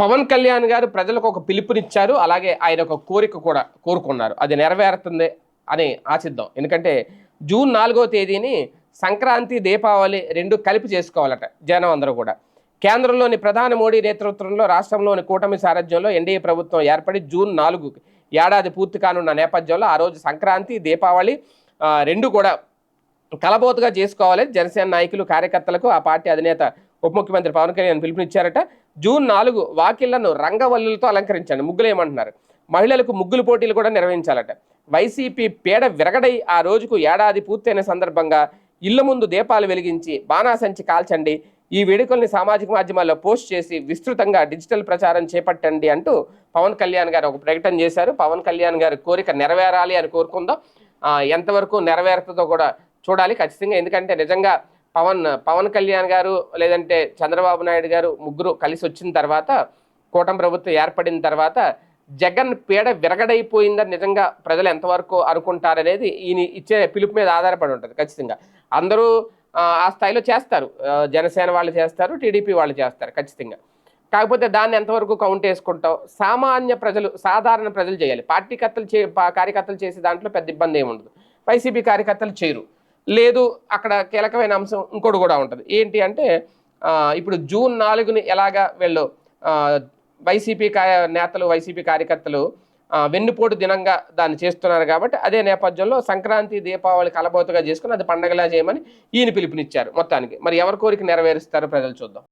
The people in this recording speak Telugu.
పవన్ కళ్యాణ్ గారు ప్రజలకు ఒక పిలుపునిచ్చారు అలాగే ఆయన ఒక కోరిక కూడా కోరుకున్నారు. అది నెరవేరుతుంది అని ఆశిద్దాం. ఎందుకంటే జూన్ నాలుగో తేదీని సంక్రాంతి దీపావళి రెండు కలిపి చేసుకోవాలట జనం అందరూ కూడా. కేంద్రంలోని ప్రధాని మోడీ నేతృత్వంలో రాష్ట్రంలోని కూటమి సారథ్యంలో ఎన్డీఏ ప్రభుత్వం ఏర్పడి జూన్ నాలుగు ఏడాది పూర్తి కానున్న నేపథ్యంలో ఆ రోజు సంక్రాంతి దీపావళి రెండు కూడా కలబోతుగా చేసుకోవాలి. జనసేన నాయకులు కార్యకర్తలకు ఆ పార్టీ అధినేత ఉప ముఖ్యమంత్రి పవన్ కళ్యాణ్ పిలుపునిచ్చారట. జూన్ నాలుగు వాకిళ్ళను రంగవల్లులతో అలంకరించండి. ముగ్గులు ఏమంటున్నారు. మహిళలకు ముగ్గులు పోటీలు కూడా నిర్వహించాలట. వైసీపీ పేడ విరగడై ఆ రోజుకు ఏడాది పూర్తయిన సందర్భంగా ఇళ్ళ ముందు దీపాలు వెలిగించి బాణాసంచి కాల్చండి. ఈ వేడుకల్ని సామాజిక మాధ్యమాల్లో పోస్ట్ చేసి విస్తృతంగా డిజిటల్ ప్రచారం చేపట్టండి అంటూ పవన్ కళ్యాణ్ గారు ఒక ప్రకటన చేశారు. పవన్ కళ్యాణ్ గారి కోరిక నెరవేరాలి అని కోరుకుందాం. ఎంతవరకు నెరవేరుతుందో కూడా చూడాలి ఖచ్చితంగా. ఎందుకంటే నిజంగా పవన్ పవన్ కళ్యాణ్ గారు లేదంటే చంద్రబాబు నాయుడు గారు ముగ్గురు కలిసి వచ్చిన తర్వాత కూటమి ప్రభుత్వం ఏర్పడిన తర్వాత జగన్ పీడ విరగడైపోయిందని నిజంగా ప్రజలు ఎంతవరకు అనుకుంటారనేది ఈయన ఇచ్చే పిలుపు మీద ఆధారపడి ఉంటుంది ఖచ్చితంగా. అందరూ ఆ, స్థాయిలో చేస్తారు. జనసేన వాళ్ళు చేస్తారు టీడీపీ వాళ్ళు చేస్తారు ఖచ్చితంగా. కాకపోతే దాన్ని ఎంతవరకు కౌంట్ వేసుకుంటాం సామాన్య ప్రజలు సాధారణ ప్రజలు చేయాలి. పార్టీకర్తలు చే పా- కార్యకర్తలు చేసే దాంట్లో పెద్ద ఇబ్బంది ఏమి ఉండదు వైసీపీ కార్యకర్తలు చేయరు. లేదు అక్కడ కీలకమైన అంశం ఇంకోటి కూడా ఉంటుంది. ఏంటి అంటే ఇప్పుడు జూన్ నాలుగుని ఎలాగా వీళ్ళు వైసీపీ కా నేతలు వైసీపీ కార్యకర్తలు వెన్నుపోటు దినంగా దాన్ని చేస్తున్నారు కాబట్టి అదే నేపథ్యంలో సంక్రాంతి దీపావళి కలబోతుగా చేసుకుని అది పండగలా చేయమని ఈయన పిలుపునిచ్చారు మొత్తానికి. మరి ఎవరి కోరిక నెరవేరుస్తారో ప్రజలు చూద్దాం.